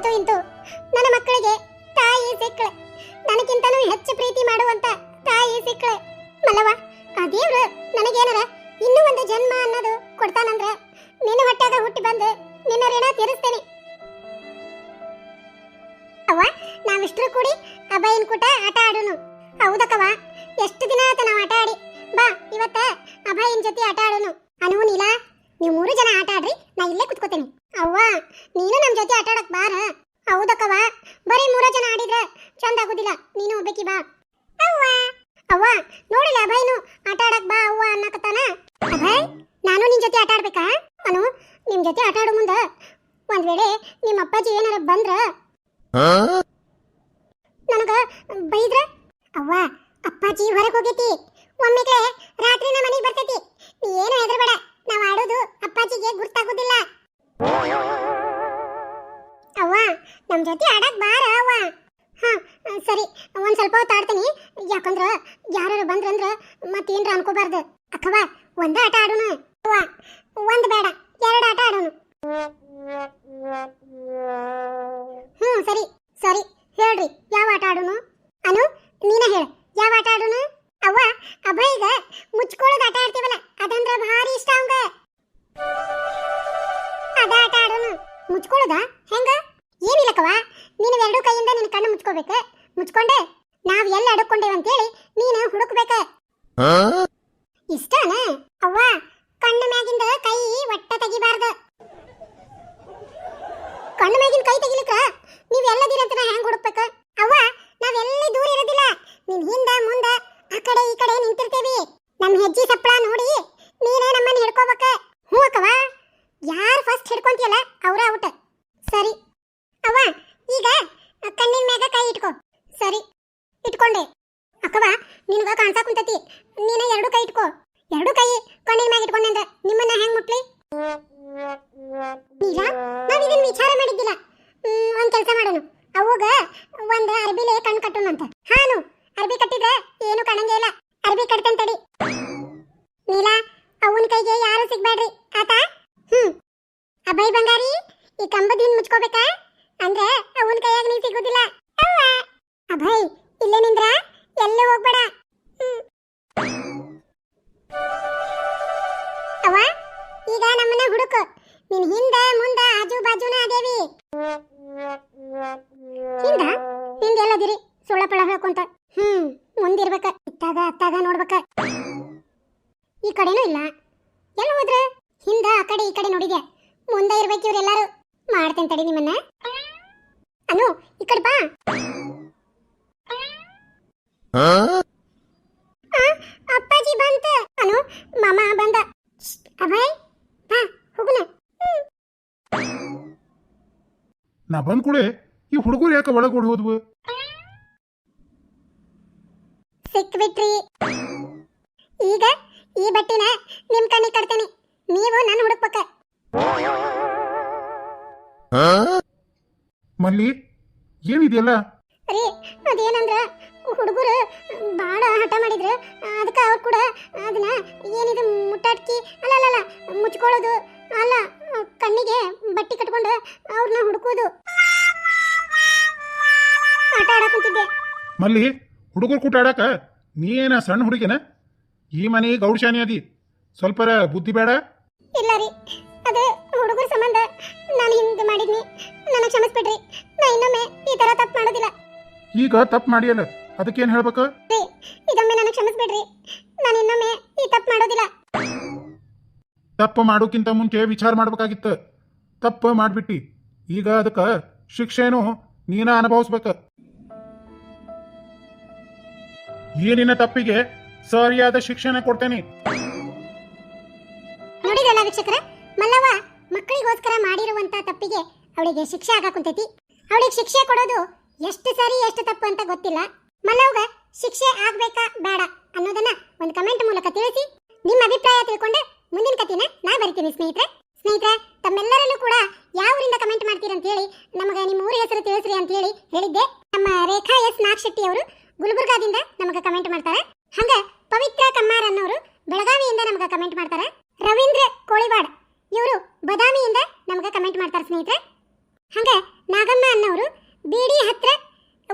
ಅಂತೂ ಇಂತೂ. ನನ್ನ ಮಕ್ಕಳಿಗೆ ತಾಯಿ ಸಿಕ್ಕಳೆ. ನನಗಿಂತನೂ ಹೆಚ್ಚು ಪ್ರೀತಿ ಮಾಡುವಂತ ತಾಯಿ ಸಿಕ್ಕಳೆ. ಮಲ್ಲವ್ವ, ಆ ದೇವ್ರು ನನಗೇನರ ಇನ್ನೂ ಒಂದು ಜನ್ಮ ಅನ್ನೋದು ಕೊಡ್ತಾನಂದ್ರ ನಿನ್ನ ಹೊಟ್ಟಾಗ ಹುಟ್ಟಿ ಬಂದು ನಿನ್ನ ಋಣ ತೀರಿಸ್ತೇನೆ. ಅವ್ವ, ನಾವಿಷ್ಟರು ಕೂಡಿ ಅಭಯನ್ ಕೂಟ ಆಟ ಆಡೋನು. ಹೌದಕ್ಕವ ಎಷ್ಟು ದಿನ ಆತ ನಾವು ಆಟ ಆಡಿ? ಬಾ, ಇವತ್ತ ಅಭಯನ್ ಜೊತೆ ಆಟ ಆಡೋನು. ಅನು ನೀವು ಮೂರು ಜನ ಆಟ ಆಡ್ರಿ, ನಾ ಇಲ್ಲೇ ಕುತ್ಕೋತೇನೆ. ಅವ್ವ ನೀನು ನಮ್ ಜೊತೆ ಆಟ ಆಡಕ್ ಬಾರ. ಹೌದಕ್ಕವ ಬರೀ ಮೂರ ಜನ ಆಡಿದ್ರೆ ಚಂದ ಆಗುದಿಲ್ಲ. ನೀನು ಹೋಗ್ಬೇಕಿ ಬಾ. ಅವ್ವ ಅವ್ವ ನೋಡಿಲ್ಲ ಅಭಯ್ನು? ಆಟ ಆಡಕ್ ಬಾ ಅವ್ವ ಅನ್ನಕತ್ತಾನ? ಅಭಯ್ ನಾನು ನಿನ್ ಜೊತೆ ಆಟ ಆಡ್ಬೇಕಾ ಅನು ನಿಮ್ ಜೊತೆ ಆಟ ಆಡೋ ಮುಂದ. ಒಂದ್ ವೇಳೆ ನಿಮ್ಮ ಅಪ್ಪಾಜಿ ಏನಾರ ಬಂದ್ರ? ನನಗ ಬೈದ್ರ? ಅವ್ವ ಅಪ್ಪಾಜಿ ಹೊರಗೆ ಹೋಗೈತಿ. ಒಮ್ಮೆಗೆ ರಾತ್ರಿ ನಮ್ಮ ಮನೆಗೆ ಬರ್ತೈತಿ. ನೀ ನಮ್ ಜೊತೆ ಆಡಕ್ ಬಾರ ಅವ್ವ ಹಾ, ಸರಿ, ಒಂದ್ ಸ್ವಲ್ಪ ಹೊತ್ತು ಆಡ್ತೀನಿ. ಯಾಕಂದ್ರ ಯಾರು ಬಂದ್ರಂದ್ರ ಮತ್ತೇನ್ರ ಅನ್ಕೋಬಾರ್ದು. ಅಕ್ಕವ ಒಂದ ಆಟ ಆಡೋಣ. ಒಂದ್ ಬೇಡ, ಎರಡು ಆಟ ಆಡೋಣ. ಮುಚ್ಕೋಬೇಕು ಮುಚ್ಕೊಂಡೆ. ನಾವ್ ಎಲ್ಲ ಅಡಕೊಂಡೇವ ಅಂತೇಳಿ ನೀನು ಹುಡುಕ್ಬೇಕ. ಇಷ್ಟನ? ಅವ್ವ ಕಣ್ಣು ಮ್ಯಾಗಿಂದ ಕೈ ಒಟ್ಟ ತೆಗಿಬಾರ್ದ. ಕಣ್ಣು ಮ್ಯಾಗಿನ ಕೈ ತೆಗಿಲಿಕ್ಕ ನೀವ್ ಎಲ್ಲದಿರಂತ ನಾ ಹೆಂಗ್ ಹುಡುಕ್ಬೇಕ? ಅವ್ವ ನಾವ್ ಎಲ್ಲಿ ದೂರ ಇರೋದಿಲ್ಲ. ನಿನ್ ಹಿಂದ ಮುಂದ ಆ ಕಡೆ ಈ ಕಡೆ ನಿಂತಿರ್ತೇವಿ. ನಮ್ ಹೆಜ್ಜಿ ಸಪ್ಪಳ ನೋಡಿ ನೀನೇ ನಮ್ಮನ್ನ ಹಿಡ್ಕೋಬೇಕ. ಹ್ಞೂ ಅಕ್ಕವ ಯಾರು ಫಸ್ಟ್ ಹಿಡ್ಕೊಂತೀಯಲ್ಲ ಅವ್ರ ಔಟ್. ಸರಿ. ಅವ್ವ ಈಗ ಕಣ್ಣಿನ ಮ್ಯಾಗ ಕೈ ಇಟ್ಕೋ. ಸರಿ, ಇಟ್ಕೊಂಡೆ. ಅಕ್ಕವ ನಿನಗ ಕಾಣ್ಸಾ ಕುಂತತಿ. ನೀನ ಎರಡು ಕೈ ಇಟ್ಕೋ. ಎರಡು ಕೈ ಕಣ್ಣಿನ ಮ್ಯಾಗ ಇಟ್ಕೊಂಡೆ ನಿಮ್ಮನ್ನ ಹೆಂಗ್ ಮುಟ್ಲಿ? ನೀಲ ನಾವ್ ಇದನ್ನ ವಿಚಾರ ಮಾಡಿದ್ದಿಲ್ಲ. ಒಂದು ಕೆಲಸ ಮಾಡೋಣ. ಅವಾಗ ಒಂದ್ ಅರ್ಬಿಲೆ ಕಣ್ ಕಟ್ಟೋಣಂತ ಹಾನು, ಅರ್ಬಿ ಕಟ್ಟಿದ್ರೆ ಏನು ಕಾಣಂಗೇ ಇಲ್ಲ. ಅರ್ಬಿ ಕಟ್ತಂತ ತಡಿ. ನೀಲಾ ಅವನ ಕೈಗೆ ಯಾರು ಸಿಗ್ಬೇಡ್ರಿ ಆತ? ಹ್ಮ್. ಅಭಯ್ ಬಂಗಾರಿ ಈ ಕಂಬದ ಹಿಂದ್ ಮುಚ್ಕೋಬೇಕಾ? ಅಂದ್ರೆ ಅವನ ಕೈಯಾಗ ನೀ ಸಿಗೋದಿಲ್ಲ. ಅಭಯ್, ಇಲ್ಲೇ ನಿಂದ್ರ? ಎಲ್ಲೂ ಹೋಗ್ಬೇಡ. ಅವ್ವಾ, ಈಗ ನಮ್ಮನ್ನ ಹುಡುಕು. ನಿನ್ ಹಿಂದ, ಮುಂದ, ಆಜು ಬಾಜುನ ಅದೇವಿ. ಹಿಂದ ಹಿಂದ ಎಲ್ಲದಿರಿ. ಸುಳ್ಳ ಪಳ ಹೇಳ್ಕೊಂತ. ಹ್ಮ್, ಮುಂದಿರ್ಬೇಕ. ಇತ್ತಾಗ, ಅತ್ತಾಗ ನೋಡ್ಬೇಕ. ಈ ಕಡೆನೂ ಇಲ್ಲ. ಎಲ್ಲ ಹೋದ್ರ? ಹಿಂದ, ಆ ಕಡೆ, ಈ ಕಡೆ ನೋಡಿದ್ಯಾ? ಮುಂದೆ ಇರ್ಬೇಕು ಇವ್ರೆಲ್ಲಾರು ಮಾಡ್ತೇನೆ ತಡಿ ನಿಮ್ಮನ್ನ. ಅನು ಈ ಕಡೆ ಬಾ. ಅಪ್ಪಾಜಿ ಬಂತ. ಅನು ಮಾಮ ಬಂದ. ಅಭಯ್ ಬಾ ಹೋಗುನ ನಾ ಬಂದ್ ಕೂಡಲೇ ಈ ಹುಡುಗರು ಯಾಕೆ ಒಳಗೆ ಓಡಿ ಹೋದ್ವು? ಮಲ್ಲಿ ಏನಿದೆಯಲ್ಲ? ರೀ ಅದೇನಂದ್ರ ಹುಡುಗರು ಬಾಡ ಹಠ ಮಾಡಿದ್ರು. ಅದಕ್ಕೆ ಅವ್ರು ಕೂಡ ಅದನ್ನ ಏನಿದು ಮುಟ್ಟಾಟ್ಕಿ ಅಲ್ಲ ಅಲ್ಲ ಮುಚ್ಕೊಳ್ಳೋದು ಅಲ್ಲ ಕಣ್ಣಿಗೆ ಬಟ್ಟೆ ಕಟ್ಕೊಂಡು ಅವ್ರನ್ನ ಹುಡುಕೋದು ಆಟ ಆಡಕ್ ಕುಂತಿದ್ದೆ. ಮಲ್ಲಿ ಹುಡುಗರು ಕೂಟ ಆಡಾಕ ನೀ ಏನ ಸಣ್ಣ ಹುಡುಗಿನ? ಈ ಮನೆ ಗೌಡ್ಶಾನಿ ಅದಿ. ಸ್ವಲ್ಪರ ಬುದ್ಧಿ ಬೇಡ? ಇಲ್ಲ ರೀ ಅದು ಹುಡುಗರ ಸಂಬಂಧ ನಾನು ಹಿಂಗೆ ಮಾಡಿದ್ನಿ. ನನಗೆ ಕ್ಷಮಿಸ್ಬಿಡ್ರಿ. ನಾ ಇನ್ನೊಮ್ಮೆ ಈ ತರ ತಪ್ಪು ಮಾಡೋದಿಲ್ಲ. ಈಗ ತಪ್ಪು ಮಾಡಿಯಲ್ಲ? ಅದಕ್ಕೇನು ಹೇಳ್ಬೇಕು? ರೀ ಇದೊಮ್ಮೆ ನನಗೆ ಕ್ಷಮಿಸ್ಬಿಡ್ರಿ. ನಾನು ಇನ್ನೊಮ್ಮೆ ಈ ತಪ್ಪು ಮಾಡೋದಿಲ್ಲ. ತಪ್ಪು ಮಾಡೋಕ್ಕಿಂತ ಮುಂಚೆ ವಿಚಾರ ಮಾಡ್ಬೇಕಾಗಿತ್ತು. ತಪ್ಪು ಮಾಡ್ಬಿಟ್ಟಿ. ಈಗ ಅದಕ್ಕೆ ಶಿಕ್ಷೆನೂ ನೀನ ಅನುಭವಿಸ್ಬೇಕ. ಈ ನಿನ್ನ ತಪ್ಪಿಗೆ ಸರಿಯಾದ ಶಿಕ್ಷಣ ಕೊಡ್ತೇನೆ. ನೋಡಿದ್ರಲ್ಲ ವೀಕ್ಷಕರ? ಮಲ್ಲವ್ವ, ಮಕ್ಕಳಿಗೋಸ್ಕರ ಮಾಡಿರುವಂತ ತಪ್ಪಿಗೆ ಅವಳಿಗೆ ಶಿಕ್ಷೆ ಆಗಾಕುಂತೈತಿ ಅವಳಿಗೆ ಶಿಕ್ಷೆ ಕೊಡೋದು ಎಷ್ಟು ಸರಿ, ಎಷ್ಟು ತಪ್ಪು ಅಂತ ಗೊತ್ತಿಲ್ಲ. ಮಲ್ಲವ್ಗ, ಶಿಕ್ಷೆ ಆಗ್ಬೇಕಾ ಬೇಡ ಅನ್ನೋದನ್ನ ಒಂದು ಕಮೆಂಟ್ ಮೂಲಕ ತಿಳಿಸಿ. ನಿಮ್ಮ ಅಭಿಪ್ರಾಯ ತಿಳ್ಕೊಂಡು ಮುಂದಿನ ಕಥೆನ ನಾ ಬರಿತೀನಿ ಸ್ನೇಹಿತರೆ. ಸ್ನೇಹಿತರೆ ತಮ್ಮೆಲ್ಲರಲ್ಲೂ ಕೂಡ ಯಾವ ಊರಿಂದ ಕಮೆಂಟ್ ಮಾಡ್ತೀರಿ ಅಂತ ಹೇಳಿ ನಮಗೆ ನಿಮ್ಮ ಊರ ಹೆಸರು ತಿಳಿಸ್ರಿ ಅಂತ ಹೇಳಿ ಹೇಳಿದ್ದೆ. ನಮ್ಮ ರೇಖಾ ಎಸ್ ನಾಗ್ ಶೆಟ್ಟಿ ಅವರು ಗುಲ್ಬರ್ಗಾದಿಂದ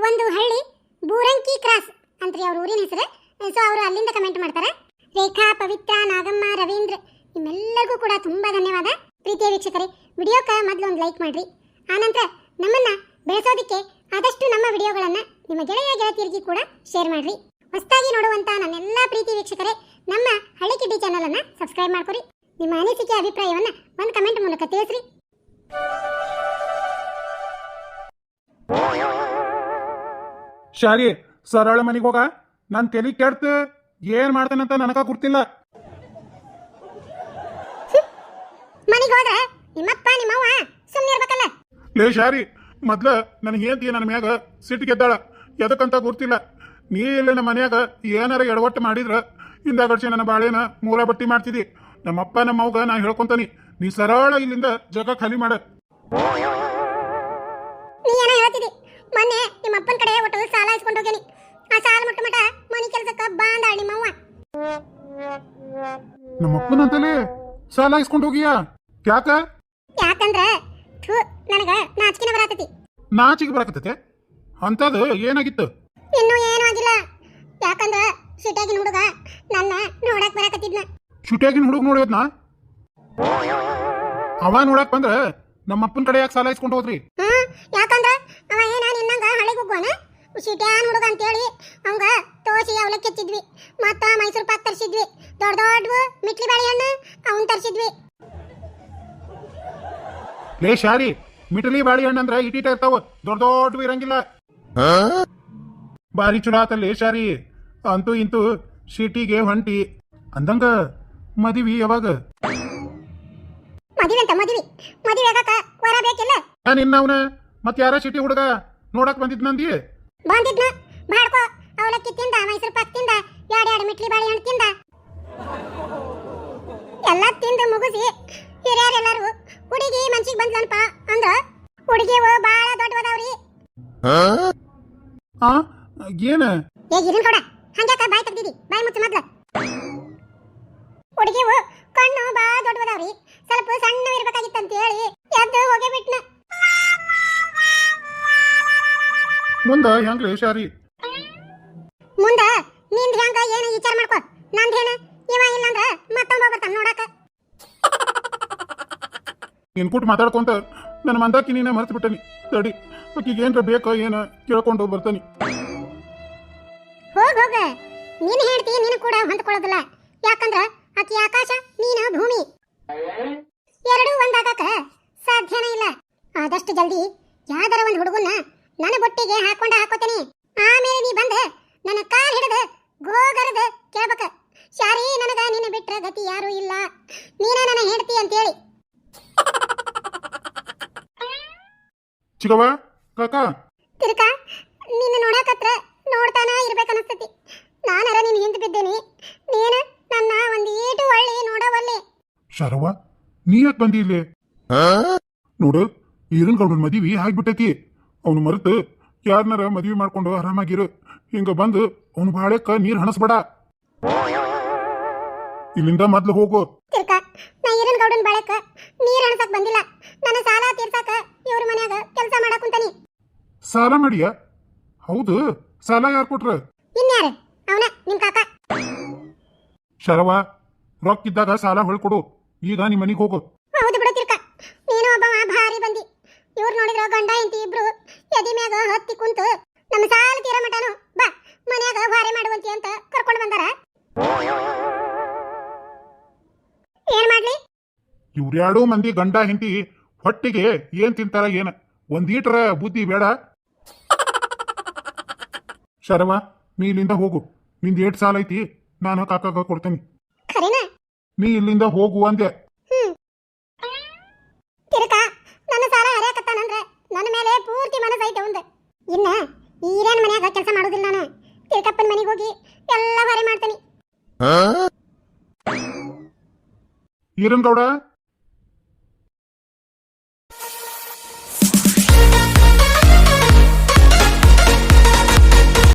ಒಂದು ಹಳ್ಳಿ, ಬೂರಂಕಿ ಕ್ರಾಸ್ ಅಂತ್ರಿ ಅವ್ರ ಊರಿನ ಹೆಸರು. ಸೊ ಅವರು ಅಲ್ಲಿಂದ ಕಮೆಂಟ್ ಮಾಡ್ತಾರೆ. ರೇಖಾ, ಪವಿತ್ರ, ನಾಗಮ್ಮ, ರವೀಂದ್ರ, ನಿಮ್ಮೆಲ್ಲರಿಗೂ ಕೂಡ ತುಂಬಾ ಧನ್ಯವಾದ. ಪ್ರೀತಿಯ ವೀಕ್ಷಕರೇ ವಿಡಿಯೋಕ್ಕೆ ಮೊದಲು ಒಂದು ಲೈಕ್ ಮಾಡಿರಿ. ಆನಂತರ ನಮ್ಮನ್ನ ಬೆಳೆಸೋದಕ್ಕೆ ಆದಷ್ಟು ನಮ್ಮ ವಿಡಿಯೋಗಳನ್ನು ನಿಮ್ಮ ಗೆಳೆಯ ಗೆಳತಿಯರಿಗೆ ಕೂಡ ಶೇರ್ ಮಾಡಿರಿ. ಹೊಸದಾಗಿ ನೋಡುವಂಥ ನನ್ನೆಲ್ಲ ಪ್ರೀತಿ ವೀಕ್ಷಕರೇ, ನಮ್ಮ ಹಳ್ಳಿ ಕಿಡ್ಡಿ ಚಾನಲನ್ನು ಸಬ್ಸ್ಕ್ರೈಬ್ ಮಾಡ್ಕೊರಿ. ನಿಮ್ಮ ಅನಿಸಿಕೆ, ಅಭಿಪ್ರಾಯವನ್ನು ಒಂದು ಕಮೆಂಟ್ ಮೂಲಕ ತಿಳಿಸ್ರಿ. ಶಾರಿ ಸರಳ ಮನೆಗೆ ಹೋಗ. ನನ್ನ ತಲೆ ಕೆಡ್ತ. ಏನ್ ಮಾಡ್ತಾನಂತ ನನಗ ಗುರ್ತಿಲ್ಲ ಮನೆಗೆ ಹೋದ್ರೆ ನಿಮ್ಮಪ್ಪ ನಿಮ್ಮವ್ವ ಸುಮ್ಮನೆ ಇರ್ಬೇಕಲ್ಲ? ಲೇ ಶಾರಿ ಮೊದ್ಲ ನನಗೆ ಹೇಳ್ತೀಯ ನನ್ನ ಮ್ಯಾಗ ಸಿಟ್ಟು ಗೆದ್ದಾಳ. ಎದಕ್ಕಂತ ಗುರ್ತಿಲ್ಲ ನೀ ಇಲ್ಲ ನಮ್ಮ ಮನ್ಯಾಗ ಏನಾರ ಎಡವಟ್ಟು ಮಾಡಿದ್ರ ಹಿಂದಾಗಡ್ಸಿ ನನ್ನ ಬಾಳೆನ ಮೂಲ ಬಟ್ಟಿ ಮಾಡ್ತಿದ್ದಿ ನಮ್ಮಪ್ಪ ನಮ್ಮವ್ಗ ನಾ ಹೇಳ್ಕೊಂತಾನಿ. ನೀ ಸರಳ ಇಲ್ಲಿಂದ ಜಗ ಖಾಲಿ ಮಾಡ. ನಮ್ಮಪ್ಪನಂತಲೇ ಸಾಲ ಇಸ್ಕೊಂಡು ಹೋಗಿಯಾ? ಯಾಕ? ಯಾಕಂದ್ರ? ಥು ನನಗ ನಾಚಿಕೆನ ಬರತೈತಿ. ನಾಚಿಕೆ ಬರಕತ್ತತೆ? ಅಂತದು ಏನಾಗಿತ್ತು? ಇನ್ನು ಏನು ಆಗಿಲ್ಲ. ಯಾಕಂದ್ರ ಸಿಟ್ಟಾಗಿನ ಹುಡುಗ ನನ್ನ ನೋಡಕ್ ಬರಕತ್ತಿದ್ನ. ಶುಟಿಯಾಗಿನ ಹುಡುಗ ನೋಡಿದ್ನಾ? ಅವ ನೋಡಕ್ ಬಂದ್ರ ನಮ್ಮಪ್ಪನ ಕಡೆ ಯಾಕೆ ಸಾಲ ಇಸ್ಕೊಂಡು ಹೋದ್ರಿ? ಹ್ಮ್ ಯಾಕಂದ್ರ ಅವ ಏನ ನಿನ್ನಂಗ ಹಳೆಗೆ ಹೋಗ್ವಾನ? ಸಿಟ್ಯಾನ್ ಹುಡುಗ ಅಂತೇಳಿ ಅವಂಗ ತೋಸಿ ಅವಲಕ್ಕಿ ಹಚ್ಚಿದ್ವಿ. ಮತ್ತ ಮೈಸೂರು ಪಾಕ್ ತರ್ಸಿದ್ವಿ. ದೊಡ್ಡ ದೊಡ್ಡ ಮಿಟ್ಲಿ ಬಾಳೆಹಣ್ಣು ಅವನ್ ತರ್ಸಿದ್ವಿ. ಲೇ ಶಾರಿ ಮಿಟಲಿ ಬಾಳೆಹಣ್ಣು ಅಂದ್ರ ಇಟೀಟ ಇರ್ತಾವ. ದೊಡ್ಡ ದೊಡ್ಡ ಇರಂಗಿಲ್ಲ. ಬಾರಿ ಚಲೋ ಆತಲ್ಲೇ ಶಾರಿ ಅಂತೂ ಇಂತೂ ಸಿಟಿಗೆ ಹೊಂಟಿ ಅಂದಂಗ ಮದಿವಿ ಯಾವಾಗ? ಮದುವೆ ಅಂತ ಮದಿವಿ. ಮದುವೆ ಆಗಕ ವರ ಬೇಕಿಲ್ಲ? ನಿನ್ನವನ ಮತ್ತೆ ಯಾರ ಸಿಟಿ ಹುಡುಗ ನೋಡಕ್ ಬಂದಿದ್ ನಂದಿ? ಬಂದಿದ್ನ? ಬಾಡ್ಕೋ ಅವಲಕ್ಕಿ ತಿಂದ ಮೈಸೂರು ಪಾಕ್ ತಿಂದ ಎರಡು ಎರಡು ಮಿಟ್ಲಿ ಬಾಳೆಹಣ್ಣು ತಿಂದ. ಎಲ್ಲ ತಿಂದು ಮುಗಿಸಿ ಹಿರಿಯರೆಲ್ಲರೂ ಹುಡುಗಿ ಮನ್ಸಿಗೆ ಬಂದ್ಲನ್ಪ ಅಂದ್ರ ಹುಡುಗಿ ಬಾಳ ದೊಡ್ಡವದವ್ರಿ. ಆ ಏನ? ಏ ಇದನ್ ಕೊಡ ಹಂಗ್ಯಾಕ ಬಾಯ್ ತೆಗ್ದಿದಿ? ಬಾಯ್ ಮುಚ್ಚ ಮೊದ್ಲ. ಹುಡುಗಿವು ಕಣ್ಣು ಬಾಳ ದೊಡ್ಡವದವ್ರಿ. ಸ್ವಲ್ಪ ಸಣ್ಣ ಇರ್ಬೇಕಾಗಿತ್ತಂತ ಹೇಳಿ ಎದ್ದು ಹೋಗೇ ಬಿಟ್ನ. ಮುಂದ ಹೆಂಗ್ರಿ ಶಾರಿ? ಮುಂದ ನಿನ್ನ ಹೆಂಗ ಏನ ವಿಚಾರ ಮಾಡ್ಕೋ. ನಂದೇನ? ಇವ ಇಲ್ಲಂದ್ರ ಮತ್ತೊಬ್ಬ ಹೋಗ್ಬರ್ತಾನ ನೋಡಾಕ. ಇನ್ಪುಟ್ ಮಾತಾಡ್ಕೊಂತ ನನ್ನ ಮಂದಾಕಿ ನೀನ ಮರೆತು ಬಿಟ್ಟನಿ ತಡಿ ಆಕಿಗೆ ಏನ್ರ ಬೇಕೋ ಏನ ಕೇಳ್ಕೊಂಡು ಬರ್ತಾನಿ. ಹೋಗ್ ಹೋಗ. ನೀನ್ ಹೇಳ್ತಿ ನೀನು ಕೂಡ ಹೊಂದ್ಕೊಳ್ಳೋದಿಲ್ಲ. ಯಾಕಂದ್ರ ಆಕಿ ಆಕಾಶ ನೀನ ಭೂಮಿ. ಎರಡೂ ಒಂದಾಗಕ ಸಾಧ್ಯನೇ ಇಲ್ಲ. ಆದಷ್ಟು ಜಲ್ದಿ ಯಾವ್ದಾರ ಒಂದ್ ಹುಡುಗನ್ನ ನನ್ನ ಬೊಟ್ಟಿಗೆ ಹಾಕೊಂಡ ಹಾಕೋತೀನಿ. ಆಮೇಲೆ ನೀ ಬಂದ ನನ್ನ ಕಾಲ್ ಹಿಡಿದು ಗೋಗರದ ಕೇಳ್ಬೇಕ. ಶಾರಿ ನನಗ ನಿನ್ನ ಬಿಟ್ರ ಗತಿ ಯಾರು ಇಲ್ಲ. ನೀನ ನನ್ನ ಹೆಂಡತಿ ಅಂತೇಳಿ. ಚಿಕವ ಕಾಕ. ತಿರ್ಕ ನಿನ್ನ ನೋಡಕತ್ರ ನೋಡ್ತಾನ ನಾನು ನಾನರ ನಿನ್ ಹಿಂದ್ ಬಿದ್ದೇನಿ. ನೀನ ನನ್ನ ಒಂದ್ ಏಟು ಒಳ್ಳೆ ನೋಡವಲ್ಲಿ. ಶರವ ನೀ ಯಾಕೆ ಬಂದಿ ಇಲ್ಲಿ? ನೋಡು ಈರನ್ ಗೌಡನ್ ಮದುವೆ ಆಗ್ಬಿಟ್ಟೈತಿ. ಅವನು ಮರೆತು ಯಾರನ್ನಾರ ಮದುವೆ ಮಾಡ್ಕೊಂಡು ಆರಾಮಾಗಿರು. ಹಿಂಗ ಬಂದು ಅವನು ಬಾಳೆಕ್ಕ ನೀರು ಹಣಸ್ಬೇಡ. ಇಲ್ಲಿಂದ ಮೊದ್ಲು ಹೋಗು. ತಿರ್ಕ ನಾ ಈರನ್ ಗೌಡನ್ ಬಾಳಕ ನೀರ್ ಅಣಸಕ್ ಬಂದಿಲ್ಲ. ನನ್ನ ಸಾಲ ತೀರ್ಸಾಕ ಇವ್ರ ಮನ್ಯಾಗ ಕೆಲಸ ಮಾಡಕ್ ಕುಂತಾನಿ. ಸಾಲ ಮಾಡಿಯ? ಹೌದು ಸಾಲ ಯಾರು ಕೊಟ್ರ? ಇನ್ಯಾರು? ಅವನ ನಿಮ್ ಕಾಕ. ಶರವ ರೊಕ್ಕ ಇದ್ದಾಗ ಸಾಲ ಹೊಳ್ಕೊಡು ಈಗ ನಿಮ್ಮ ಮನೆಗೆ ಹೋಗು. ಹೌದು ಬಿಡು ತಿರ್ಕ. ನೀನು ಒಬ್ಬ ಭಾರಿ ಬಂದಿ. ಇವ್ರು ನೋಡಿದ್ರ ಗಂಡ ಇಂತಿ ಇಬ್ರು ಎದಿ ಮ್ಯಾಗ ಹತ್ತಿ ಕುಂತು ನಮ್ಮ ಸಾಲ ತೀರ ಮಟನು ಬಾ ಮನ್ಯಾಗ ಭಾರಿ ಮಾಡುವಂತಿ ಅಂತ ಕರ್ಕೊಂಡು ಬಂದಾರ. ಏನ್ ಮಾಡ್ಲಿ? ಇವ್ರ್ಯಾಡೂ ಮಂದಿ ಗಂಡ ಹೆಂಡತಿ ಹೊಟ್ಟಿಗೆ ಏನ್ ತಿಂತಾರ ಏನ? ಒಂದೀಟ್ರ ಬುದ್ಧಿ ಬೇಡ. ಶರವ ನೀ ಇಲ್ಲಿಂದ ಹೋಗು. ನಿಂದ ಏಟ್ ಸಾಲ ಐತಿ ನಾನು ಕಾಕಾಗ ಕೊಡ್ತೇನೆ. ನೀ ಇಲ್ಲಿಂದ ಹೋಗು ಅಂದೆ ಹ್ಮ್ ತಿರ್ಕ ನನ್ನ ಸಾಲ ಹರಿಯಾಕತ್ತಾನಂದ್ರ ನನ್ನ ಮೇಲೆ ಪೂರ್ತಿ ಮನಸ್ಸೈತೆ ಒಂದ್ ಇನ್ನ ಈರೇನ್ ಮನ್ಯಾಗ ಕೆಲಸ ಮಾಡೋದಿಲ್ಲ ನಾನು ತಿರ್ಕಪ್ಪನ ಮನೆಗೆ ಹೋಗಿ ಎಲ್ಲ